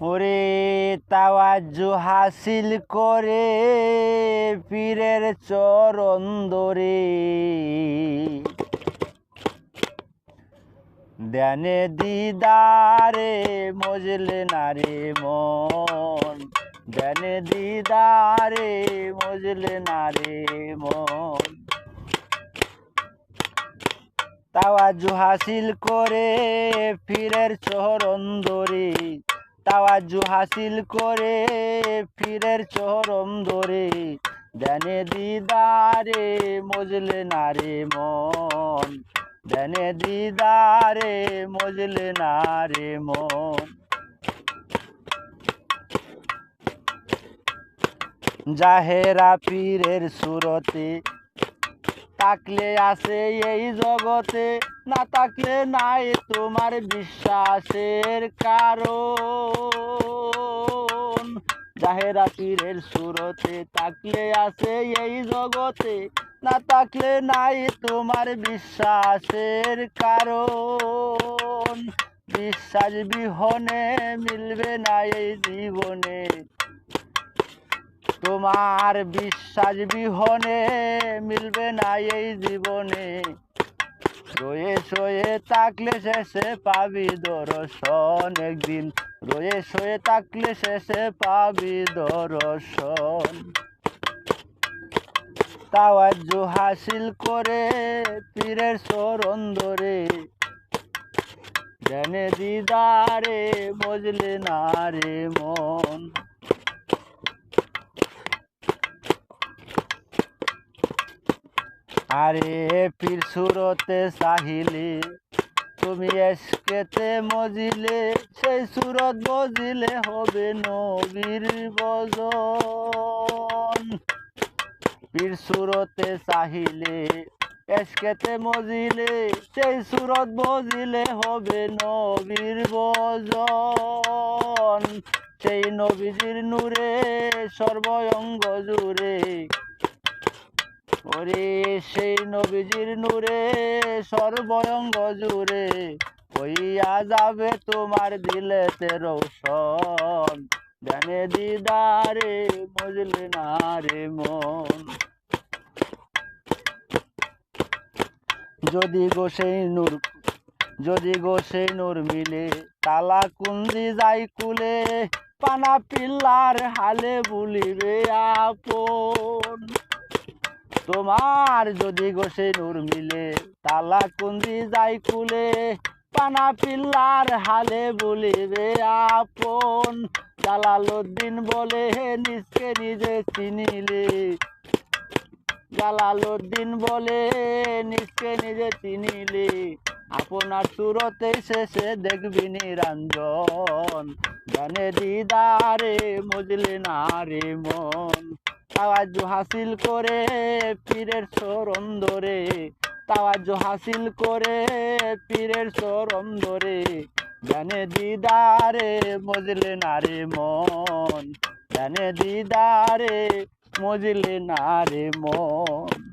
ওরে তাওয়াজ্জু হাসিল করে পীরের চরণ ধরে। ধ্যানে দিদারে মজলে নারে মন। ধ্যানে দিদারে মজলে নারে মন। তাওয়াজু হাসিল করে ফিরের চরণ ধরে। তাওয়াজু হাসিল করে ফিরের চরম ধরে ধ্যানে দিদারে মজলে নারে মন ধ্যানে দিদারে মজলে নারে মন। জাহেরা পীরের সুরতে তাকলে আছে এই জগতে, না তাকলে নাই তোমার বিশ্বাসের কারণ। জাহেরা পীরের সুরতে তাকলে আছে এই জগতে, না তাকলে নাই তোমার বিশ্বাসের কারণ। বিশ্বাস বিহনে মিলবে না এই জীবনে। তোমার বিশ্বাস বিহনে মিলবে না এই জীবনে। রয়ে সয়ে থাকলে শেষে পাবি দর্শন একদিন। রয়ে সয়ে থাকলে শেষে পাবি দর্শন। তাওয়াজ্য হাসিল করে পীরের চরণ ধরে। জানে দিদারে, মজলে না রে মন। আরে পীর সুরতে চাহিলে তুমি এসকেতে মজিলে, সেই সুরত বজিলে হবে নবীর বজন পীর সুরতে চাহিলে এসকেতে মজিলে, সেই সুরত বজিলে হবে নবীর বজন সেই নবীজির নূরে সর্বঙ্গ জুড়ে ওরে সেই নবীজির নূরে, সর্বঙ্গ জুড়ে হইয়া যাবে তোমার দিলেতে রৌশন। ধ্যানে দিদারে মজলে না রে মন। যদি গো সেই নূর, যদি গো সেই নূর মিলে, তালা কুঞ্জি যাই কুলে, পানা পিল্লার হালে বলিবে আপন। তোমার যদি গোসে নূর মিলে, তালা কুন্দি যাই কুলে পানা পিল্লার হালে বলিবে আপন। জালালুদ্দিন বলে নিজকে নিজে চিনিলে। জালালুদ্দিন বলে নিজকে নিজে চিনিলে। আপনার সুরতে শেষে দেখবি নিরঞ্জন। জানে দিদারে, মজলে না রে মন। তাওয়াজ হাসিল করে পীরের চরণ ধরে। তাওয়াজ হাসিল করে পীরের চরণ ধরে। জানে দিদারে, মজলে নারে মন। জানে দিদারে, মজলে নারে মন।